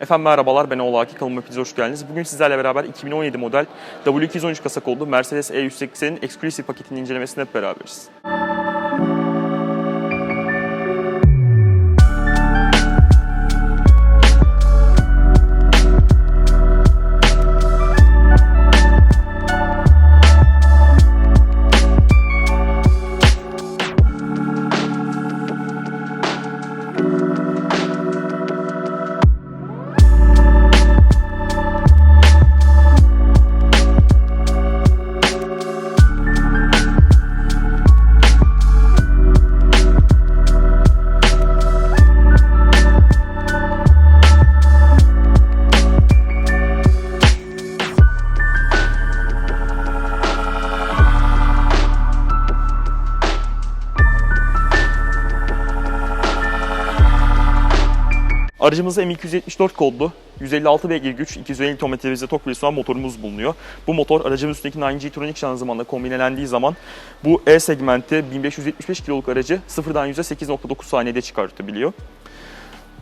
Efendim merhabalar ben Oğlu Akif kanalıma hepinize hoş geldiniz. Bugün sizlerle beraber 2017 model W213 kasa kollu Mercedes E180'in Exclusive paketinin incelemesine hep beraberiz. Aracımızda M274 kodlu 156 beygir güç, 250 Nm hızlı tok sunan motorumuz bulunuyor. Bu motor aracımız üstündeki 9G Tronic şanzımanla kombinelendiği zaman bu E segmenti 1575 kiloluk aracı sıfırdan %8.9 saniyede çıkartabiliyor.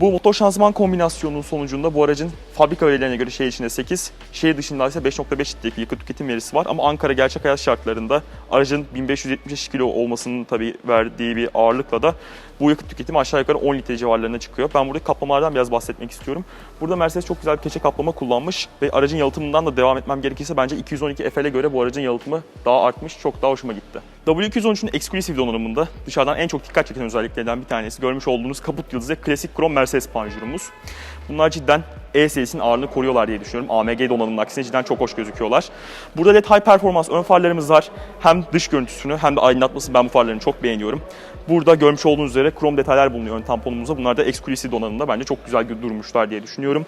Bu motor şanzıman kombinasyonunun sonucunda bu aracın fabrika verilerine göre şehir içinde 8, şehir dışında ise 5.5 litrelik yakıt tüketim verisi var. Ama Ankara gerçek hayat şartlarında aracın 1575 kilo olmasının tabii verdiği bir ağırlıkla da bu yakıt tüketimi aşağı yukarı 10 litre civarlarına çıkıyor. Ben buradaki kaplamalardan biraz bahsetmek istiyorum. Burada Mercedes çok güzel bir keçe kaplama kullanmış ve aracın yalıtımından da devam etmem gerekirse bence 212 FL'e göre bu aracın yalıtımı daha artmış, çok daha hoşuma gitti. W213'ün Exclusive donanımında dışarıdan en çok dikkat çeken özelliklerden bir tanesi görmüş olduğunuz kaput yıldızı klasik krom Mercedes panjurumuz. Bunlar cidden E serisinin ağırlığını koruyorlar diye düşünüyorum. AMG donanımının aksine cidden çok hoş gözüküyorlar. Burada LED High Performance ön farlarımız var. Hem dış görüntüsünü hem de aydınlatmasını ben bu farların çok beğeniyorum. Burada görmüş olduğunuz üzere krom detaylar bulunuyor ön tamponumuzda. Bunlar da Exclusive donanımda bence çok güzel durmuşlar diye düşünüyorum.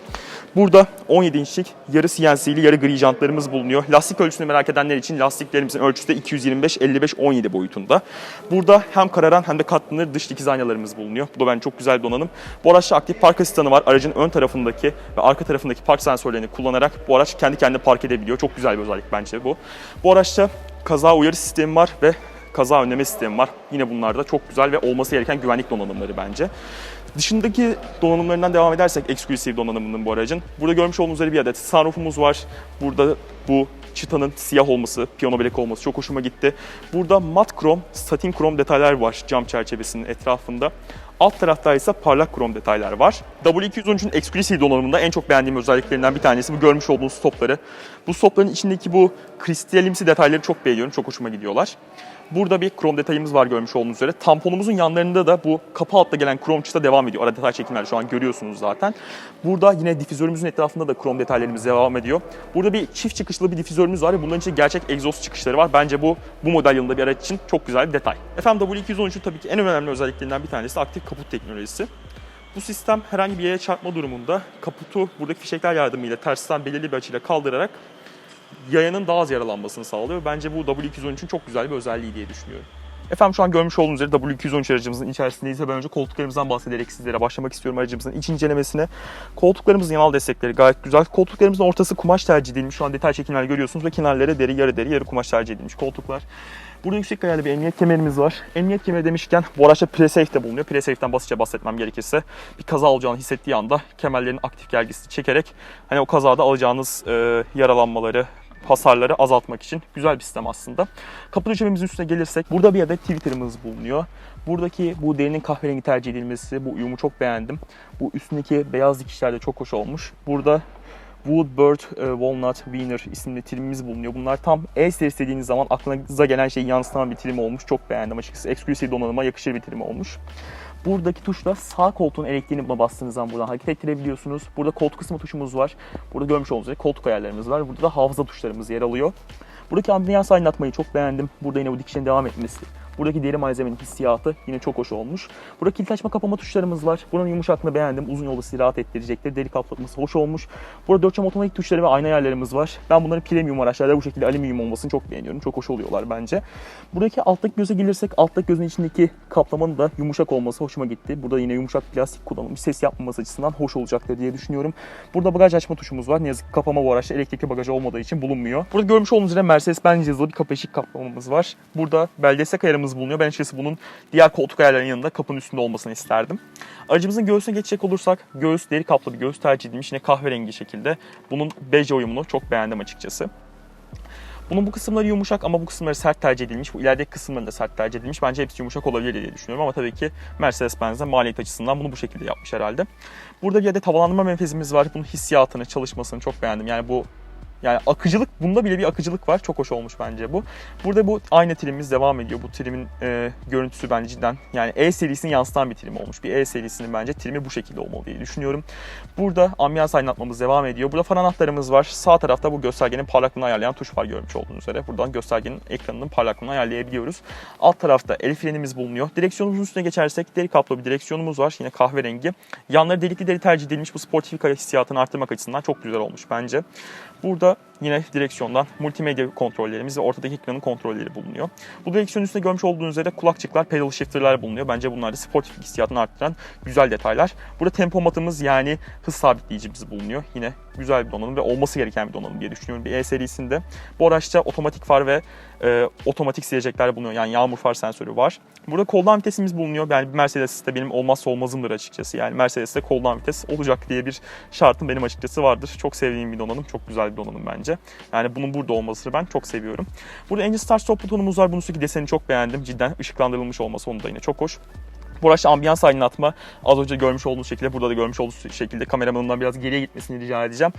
Burada 17 inçlik yarı CNC'li yarı gri jantlarımız bulunuyor. Lastik ölçüsünü merak edenler için lastiklerimizin ölçüsü de 225 55 17 boyutunda. Burada hem kararan hem de katlanır dış dikiz aynalarımız bulunuyor. Bu da bence çok güzel bir donanım. Bu araçta aktif park asistanı var. Aracın ön tarafındaki ve arka tarafındaki park sensörlerini kullanarak bu araç kendi kendine park edebiliyor. Çok güzel bir özellik bence bu. Bu araçta kaza uyarı sistemi var ve kaza önleme sistemi var. Yine bunlar da çok güzel ve olması gereken güvenlik donanımları bence. Dışındaki donanımlarından devam edersek Exclusive donanımının bu aracın. Burada görmüş olduğunuz üzere bir adet sunroofumuz var. Burada bu çıtanın siyah olması, piyano black olması çok hoşuma gitti. Burada mat krom, satin krom detaylar var cam çerçevesinin etrafında. Alt tarafta ise parlak krom detaylar var. W213'ün Exclusive donanımında en çok beğendiğim özelliklerinden bir tanesi bu görmüş olduğunuz stopları. Bu stopların içindeki bu kristalimsi detayları çok beğeniyorum, çok hoşuma gidiyorlar. Burada bir krom detayımız var görmüş olduğunuz üzere. Tamponumuzun yanlarında da bu kapı altta gelen krom çıta devam ediyor. Ara detay çekimler şu an görüyorsunuz zaten. Burada yine difüzörümüzün etrafında da krom detaylarımız devam ediyor. Burada bir çift çıkışlı bir difüzörümüz var ve bunların içinde gerçek egzoz çıkışları var. Bence bu bu model yılında bir araç için çok güzel bir detay. Efendim W213'ün tabii ki en önemli özelliklerinden bir tanesi aktif kaput teknolojisi. Bu sistem herhangi bir yere çarpma durumunda kaputu buradaki fişekler yardımıyla tersten belirli bir açıyla kaldırarak yayanın daha az yaralanmasını sağlıyor. Bence bu W213'ün çok güzel bir özelliği diye düşünüyorum. Efendim şu an görmüş olduğunuz üzere W213 aracımızın içerisindeyiz ben önce koltuklarımızdan bahsederek sizlere başlamak istiyorum aracımızın iç incelemesine. Koltuklarımızın yanal destekleri gayet güzel. Koltuklarımızın ortası kumaş tercih edilmiş. Şu an detay çekimler görüyorsunuz ve kenarları deri, yarı deri, yarı kumaş tercih edilmiş koltuklar. Burada yüksek ayarlı bir emniyet kemerimiz var. Emniyet kemeri demişken bu araçta pre-safe de bulunuyor. Pre-safe'den basitçe bahsetmem gerekirse bir kaza olacağını hissettiği anda kemerlerin aktif gergisi çekerek hani o kazada alacağınız e, yaralanmaları, hasarları azaltmak için güzel bir sistem aslında. Kapı döşememizin üstüne gelirsek burada bir adet Twitter'ımız bulunuyor. Buradaki bu derinin kahverengi tercih edilmesi, bu uyumu çok beğendim. Bu üstündeki beyaz dikişler de çok hoş olmuş. Burada Woodbird e, Walnut Wiener isimli trimimiz bulunuyor. Bunlar tam E serisi dediğiniz zaman aklınıza gelen şeyi yansıtan bir trim olmuş. Çok beğendim açıkçası. Exclusive donanıma yakışır bir trim olmuş. Buradaki tuşla sağ koltuğun elektriğini bastığınız zaman buradan hareket ettirebiliyorsunuz. Burada koltuk ısıtma tuşumuz var. Burada görmüş olduğunuz üzere koltuk ayarlarımız var. Burada da hafıza tuşlarımız yer alıyor. Buradaki ambiyans aydınlatmayı çok beğendim. Burada yine bu dikişin devam etmesi. Buradaki deri malzemenin hissiyatı yine çok hoş olmuş. Burada kilit açma kapama tuşlarımız var. Buranın yumuşaklığını beğendim. Uzun yolda sizi rahat ettirecektir. Deri kaplatması hoş olmuş. Burada 4 cam otomatik tuşları ve ayna ayarlarımız var. Ben bunların premium araçlarda bu şekilde alüminyum olmasını çok beğeniyorum. Çok hoş oluyorlar bence. Buradaki alttaki göze gelirsek alttaki gözün içindeki kaplamanın da yumuşak olması hoşuma gitti. Burada yine yumuşak plastik kullanılmış. Ses yapmaması açısından hoş olacaktır diye düşünüyorum. Burada bagaj açma tuşumuz var. Ne yazık ki kapama bu araçta elektrikli bagaj olmadığı için bulunmuyor. Burada görmüş olduğunuz üzere Mercedes-Benz yazılı bir kapı eşik kaplamamız var. Burada bel destek ayarımız bulunuyor. Ben açıkçası bunun diğer koltuk ayarlarının yanında kapının üstünde olmasını isterdim. Aracımızın göğsüne geçecek olursak göğüs deri kaplı bir göğüs tercih edilmiş. Yine kahverengi şekilde. Bunun beige uyumunu çok beğendim açıkçası. Bunun bu kısımları yumuşak ama bu kısımları sert tercih edilmiş. Bu ilerideki kısımları da sert tercih edilmiş. Bence hepsi yumuşak olabilir diye düşünüyorum ama tabii ki Mercedes-Benz de maliyet açısından bunu bu şekilde yapmış herhalde. Burada bir adet havalandırma menfezimiz var. Bunun hissiyatını, çalışmasını çok beğendim. Yani bu yani akıcılık, bunda bile bir akıcılık var. Çok hoş olmuş bence bu. Burada bu aynı trimimiz devam ediyor. Bu trimin e, görüntüsü bence cidden yani E serisini yansıtan bir trim olmuş. Bir E serisinin bence trimi bu şekilde olmalı diye düşünüyorum. Burada ambiyans aydınlatmamız devam ediyor. Burada far anahtarımız var. Sağ tarafta bu göstergenin parlaklığını ayarlayan tuş var görmüş olduğunuz üzere. Buradan göstergenin ekranının parlaklığını ayarlayabiliyoruz. Alt tarafta el frenimiz bulunuyor. Direksiyonumuzun üstüne geçersek deri kaplı bir direksiyonumuz var. Yine kahverengi. Yanları delikli deri tercih edilmiş. Bu sportif hissiyatını arttırmak açısından çok güzel olmuş bence. Burada yine direksiyondan multimedya kontrollerimiz ve ortadaki ekranın kontrolleri bulunuyor. Bu direksiyonun üstünde görmüş olduğunuz üzere kulakçıklar, pedal shifter'lar bulunuyor. Bence bunlar da sportif hissiyatını arttıran güzel detaylar. Burada tempomatımız yani hız sabitleyicimiz bulunuyor. Yine güzel bir donanım ve olması gereken bir donanım diye düşünüyorum bir E serisinde. Bu araçta otomatik far ve e, otomatik silecekler bulunuyor. Yani yağmur far sensörü var. Burada koldan vitesimiz bulunuyor. Yani Mercedes'te benim olmazsa olmazımdır açıkçası. Yani Mercedes'te koldan vites olacak diye bir şartım benim açıkçası vardır. Çok sevdiğim bir donanım. Çok güzel bir donanım bence. Yani bunun burada olmasını ben çok seviyorum. Burada Engine Start Stop butonumuz var. Bunun üstteki deseni çok beğendim. Cidden ışıklandırılmış olması onu da yine çok hoş. Bu araçta ambiyans aydınlatma az önce görmüş olduğunuz şekilde burada da görmüş olduğunuz şekilde kameramanından biraz geriye gitmesini rica edeceğim.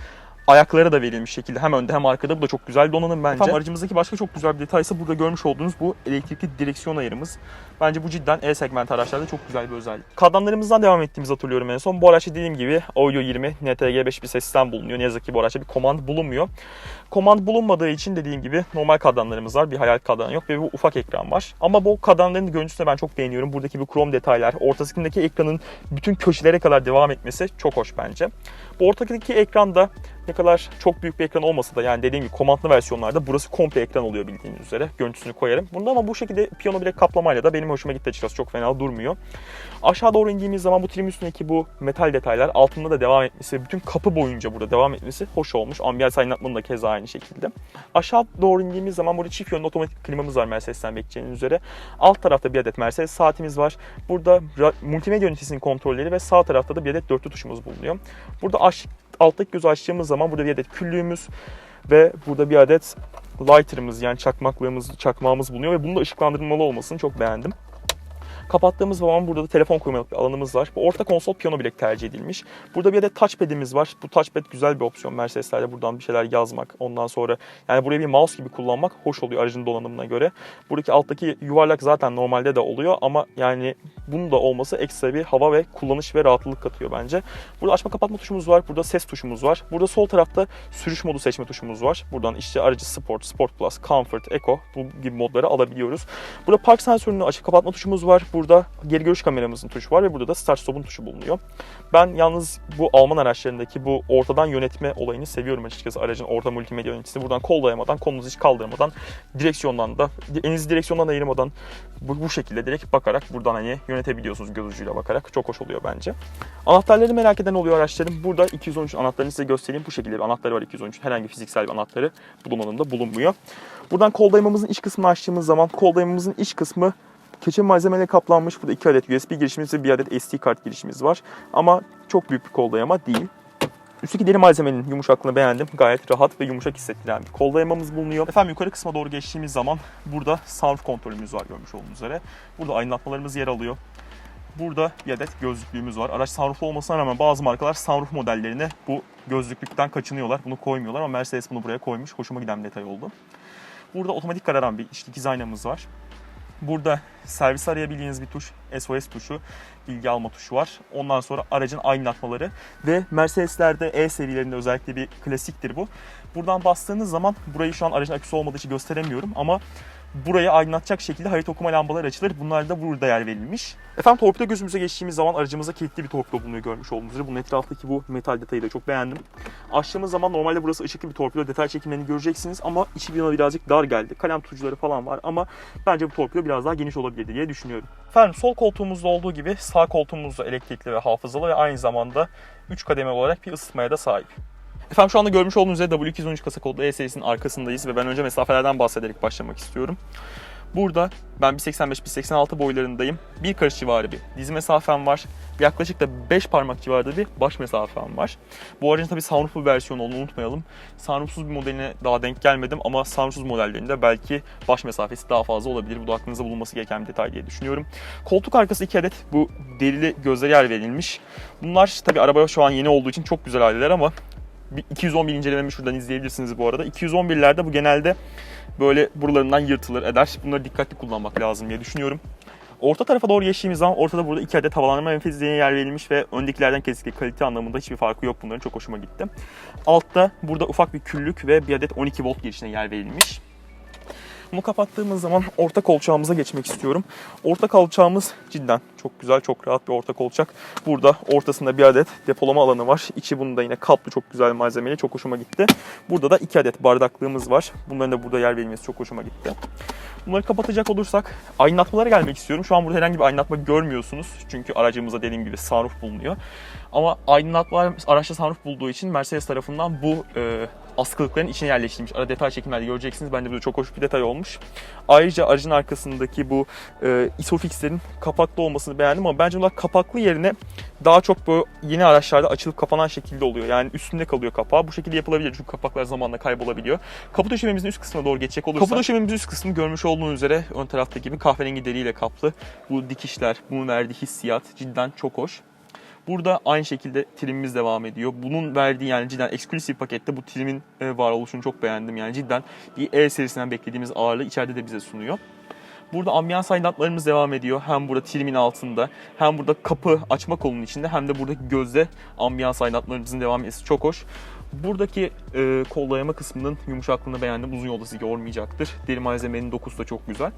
Ayakları da verilmiş şekilde hem önde hem arkada bu da çok güzel bir donanım bence. Efendim, aracımızdaki başka çok güzel bir detay ise burada görmüş olduğunuz bu elektrikli direksiyon ayarımız. Bence bu cidden E segment araçlarda çok güzel bir özellik. Kadranlarımızdan devam ettiğimizi hatırlıyorum en son. Bu araçta dediğim gibi Audio 20 NTG5 bir ses sistem bulunuyor. Ne yazık ki bu araçta bir command bulunmuyor. Command bulunmadığı için dediğim gibi normal kadranlarımız var. Bir hayal kadran yok ve bu ufak ekran var. Ama bu kadranların görüntüsünü ben çok beğeniyorum. Buradaki bu krom detaylar, ortasındaki ekranın bütün köşelere kadar devam etmesi çok hoş bence. Bu ortadaki ekranda ne kadar çok büyük bir ekran olmasa da yani dediğim gibi komandlı versiyonlarda burası komple ekran oluyor bildiğiniz üzere. Görüntüsünü koyarım. Bunda ama bu şekilde piyano bilek kaplamayla da benim hoşuma gitti açıkçası. Çok fena durmuyor. Aşağı doğru indiğimiz zaman bu trim üstündeki bu metal detaylar altında da devam etmesi, bütün kapı boyunca burada devam etmesi hoş olmuş. Ambiyans aydınlatmanın da keza aynı şekilde. Aşağı doğru indiğimiz zaman burada çift yönlü otomatik klimamız var Mercedes'ten bekleyeceğiniz üzere. Alt tarafta bir adet Mercedes saatimiz var. Burada multimedya ünitesinin kontrolleri ve sağ tarafta da bir adet dörtlü tuşumuz bulunuyor. Burada alttaki gözü açtığımız zaman burada bir adet küllüğümüz ve burada bir adet lighter'ımız yani çakmaklığımız, çakmağımız bulunuyor ve bunun da ışıklandırmalı olmasını çok beğendim. Kapattığımız zaman burada da telefon koymalık bir alanımız var. Bu orta konsol piyano bilek tercih edilmiş. Burada bir adet touchpad'imiz var. Bu touchpad güzel bir opsiyon. Mercedes'lerde buradan bir şeyler yazmak. Ondan sonra yani burayı bir mouse gibi kullanmak hoş oluyor aracın donanımına göre. Buradaki alttaki yuvarlak zaten normalde de oluyor ama yani bunun da olması ekstra bir hava ve kullanış ve rahatlık katıyor bence. Burada açma kapatma tuşumuz var. Burada ses tuşumuz var. Burada sol tarafta sürüş modu seçme tuşumuz var. Buradan işte aracı Sport, Sport Plus, Comfort, Eco bu gibi modları alabiliyoruz. Burada park sensörünü açıp kapatma tuşumuz var. Burada geri görüş kameramızın tuşu var ve burada da start stop'un tuşu bulunuyor. Ben yalnız bu Alman araçlarındaki bu ortadan yönetme olayını seviyorum açıkçası. Aracın orta multimedya yöneticisi buradan kol dayamadan, kolunuzu hiç kaldırmadan, direksiyondan da, elinizi direksiyondan ayırmadan bu, bu şekilde direkt bakarak buradan hani yönetebiliyorsunuz göz ucuyla bakarak. Çok hoş oluyor bence. Anahtarları merak eden oluyor araçların. Burada 213 anahtarını size göstereyim. Bu şekilde bir anahtarı var 213. Herhangi fiziksel bir anahtarı bu donanımda bulunmuyor. Buradan kol dayamamızın iç kısmını açtığımız zaman kol dayamamızın iç kısmı keçe malzemeyle kaplanmış. Burada iki adet USB girişimiz ve bir adet SD kart girişimiz var. Ama çok büyük bir kol dayama değil. Üstteki deri malzemenin yumuşaklığını beğendim. Gayet rahat ve yumuşak hissettiren bir kol dayamamız bulunuyor. Efendim yukarı kısma doğru geçtiğimiz zaman burada sunroof kontrolümüz var görmüş olduğunuz üzere. Burada aydınlatmalarımız yer alıyor. Burada bir adet gözlüklüğümüz var. Araç sunrooflu olmasına rağmen bazı markalar sunroof modellerine bu gözlüklükten kaçınıyorlar. Bunu koymuyorlar ama Mercedes bunu buraya koymuş. Hoşuma giden bir detay oldu. Burada otomatik kararan bir işte dikiz aynamız var. Burada servis arayabildiğiniz bir tuş, SOS tuşu, bilgi alma tuşu var. Ondan sonra aracın aydınlatmaları ve Mercedes'lerde E serilerinde özellikle bir klasiktir bu. Buradan bastığınız zaman burayı şu an aracın aküsü olmadığı için gösteremiyorum ama burayı aydınlatacak şekilde harita okuma lambaları açılır. Bunlar da burada yer verilmiş. Efendim torpido gözümüze geçtiğimiz zaman aracımıza kilitli bir torpido bulunuyor görmüş olduğunuz üzere. Bunun etrafındaki bu metal detayı da çok beğendim. Açtığımız zaman normalde burası ışıklı bir torpido detay çekimlerini göreceksiniz ama içi bana birazcık dar geldi. Kalem tutucuları falan var ama bence bu torpido biraz daha geniş olabilirdi diye düşünüyorum. Efendim sol koltuğumuzda olduğu gibi sağ koltuğumuzda elektrikli ve hafızalı ve aynı zamanda 3 kademe olarak bir ısıtmaya da sahip. Efendim şu anda görmüş olduğunuz üzere W213 kasa kodlu E serisinin arkasındayız ve ben önce mesafelerden bahsederek başlamak istiyorum. Burada ben 1.85-1.86 boylarındayım. Bir karış civarı bir diz mesafem var. Yaklaşık da 5 parmak civarında bir baş mesafem var. Bu aracın tabii sunrooflu versiyonu olduğunu unutmayalım. Sunroofsuz bir modeline daha denk gelmedim ama sunroofsuz modellerinde belki baş mesafesi daha fazla olabilir. Bu da aklınızda bulunması gereken bir detay diye düşünüyorum. Koltuk arkası 2 adet bu derili gözleri yer verilmiş. Bunlar tabii araba şu an yeni olduğu için çok güzel haldeler ama bir 211 incelememi şuradan izleyebilirsiniz bu arada. 211'lerde bu genelde böyle buralarından yırtılır eder. Bunları dikkatli kullanmak lazım diye düşünüyorum. Orta tarafa doğru geçtiğimiz zaman ortada burada iki adet havalandırma menfezliğine yer verilmiş ve öndekilerden kesinlikle kalite anlamında hiçbir farkı yok bunların. Çok hoşuma gitti. Altta burada ufak bir küllük ve bir adet 12 volt girişine yer verilmiş. Bunu kapattığımız zaman orta kolçağımıza geçmek istiyorum. Orta kolçağımız cidden çok güzel, çok rahat bir orta kolçak. Burada ortasında bir adet depolama alanı var. İçi bunda yine kaplı çok güzel malzemeli. Çok hoşuma gitti. Burada da iki adet bardaklığımız var. Bunların da burada yer verilmesi çok hoşuma gitti. Bunları kapatacak olursak aydınlatmalara gelmek istiyorum. Şu an burada herhangi bir aydınlatma görmüyorsunuz. Çünkü aracımızda dediğim gibi sunroof bulunuyor. Ama aydınlatmalar araçta sunroof bulduğu için Mercedes tarafından bu e, askılıkların içine yerleştirilmiş. Ara detay çekimlerde göreceksiniz. Bence bu da çok hoş bir detay olmuş. Ayrıca aracın arkasındaki bu e, isofixlerin kapaklı olmasını beğendim ama bence bunlar kapaklı yerine daha çok bu yeni araçlarda açılıp kapanan şekilde oluyor. Yani üstünde kalıyor kapağı. Bu şekilde yapılabilir çünkü kapaklar zamanla kaybolabiliyor. Kapı döşememizin üst kısmına doğru geçecek olursak. Kapı döşememizin üst kısmı görmüş olduğunuz üzere ön taraftaki gibi kahverengi deriyle kaplı. Bu dikişler, bunun verdiği hissiyat cidden çok hoş. Burada aynı şekilde trimimiz devam ediyor. Bunun verdiği yani cidden eksklusif pakette bu trimin e, varoluşunu çok beğendim. Yani cidden bir E serisinden beklediğimiz ağırlığı içeride de bize sunuyor. Burada ambiyans aydınlatmalarımız devam ediyor. Hem burada trimin altında hem burada kapı açma kolunun içinde hem de buradaki gözde ambiyans aydınlatmalarımızın devam etmesi çok hoş. Buradaki e, kollama kısmının yumuşaklığını beğendim. Uzun yolda sizi yormayacaktır. Deri malzemenin dokusu da çok güzel.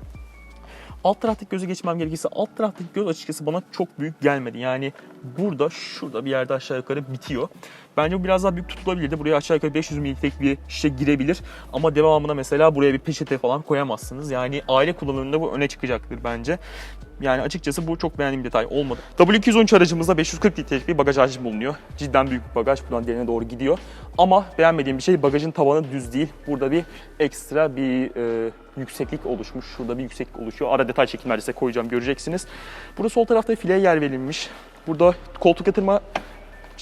Alt taraftaki göze geçmem gerekirse alt taraftaki göz açıkçası bana çok büyük gelmedi. Yani burada şurada bir yerde aşağı yukarı bitiyor. Bence bu biraz daha büyük tutulabilirdi. Buraya aşağı yukarı 500 mililitrelik bir şişe girebilir. Ama devamında mesela buraya bir peçete falan koyamazsınız. Yani aile kullanımında bu öne çıkacaktır bence. Yani açıkçası bu çok beğendiğim detay olmadı. W213 aracımızda 540 litrelik bir bagaj hacmi bulunuyor. Cidden büyük bir bagaj. Buradan derine doğru gidiyor. Ama beğenmediğim bir şey bagajın tavanı düz değil. Burada bir ekstra bir e, yükseklik oluşmuş. Şurada bir yükseklik oluşuyor. Ara detay çekimlerde size koyacağım göreceksiniz. Burada sol tarafta fileye yer verilmiş. Burada koltuk yatırma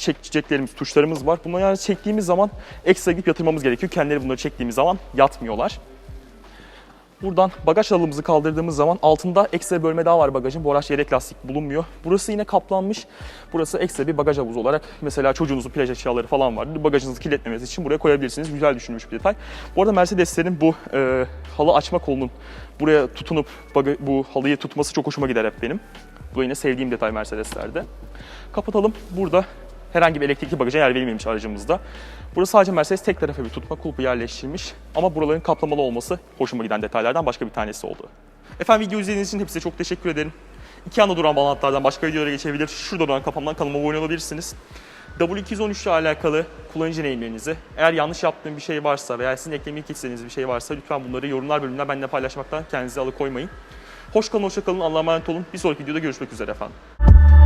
çekeceklerimiz, tuşlarımız var. Bunları yani çektiğimiz zaman ekstra gidip yatırmamız gerekiyor. Kendileri bunları çektiğimiz zaman yatmıyorlar. Buradan bagaj halımızı kaldırdığımız zaman altında ekstra bölme daha var bagajın. Bu araç yedek lastik bulunmuyor. Burası yine kaplanmış. Burası ekstra bir bagaj havuzu olarak mesela çocuğunuzun plaj eşyaları falan vardır. Bagajınızı kirletmemesi için buraya koyabilirsiniz. Güzel düşünülmüş bir detay. Bu arada Mercedeslerin bu e, halı açma kolunun buraya tutunup bu halıyı tutması çok hoşuma gider hep benim. Bu yine sevdiğim detay Mercedeslerde. Kapatalım. Burada herhangi bir elektrikli bagaja yer verilmemiş aracımızda. Burası sadece Mercedes tek tarafa bir tutma kulpu yerleştirilmiş. Ama buraların kaplamalı olması hoşuma giden detaylardan başka bir tanesi oldu. Efendim video izlediğiniz için hepinize çok teşekkür ederim. İki anda duran bağlantılardan başka videolara geçebilir. Şurada duran kafamdan kanalıma abone olabilirsiniz. W213 ile alakalı kullanıcı deneyimlerinizi, eğer yanlış yaptığım bir şey varsa veya sizin eklemek istediğiniz bir şey varsa lütfen bunları yorumlar bölümünden benimle paylaşmaktan kendinizi alıkoymayın. Hoş kalın, hoşça kalın, Allah'a emanet olun. Bir sonraki videoda görüşmek üzere efendim.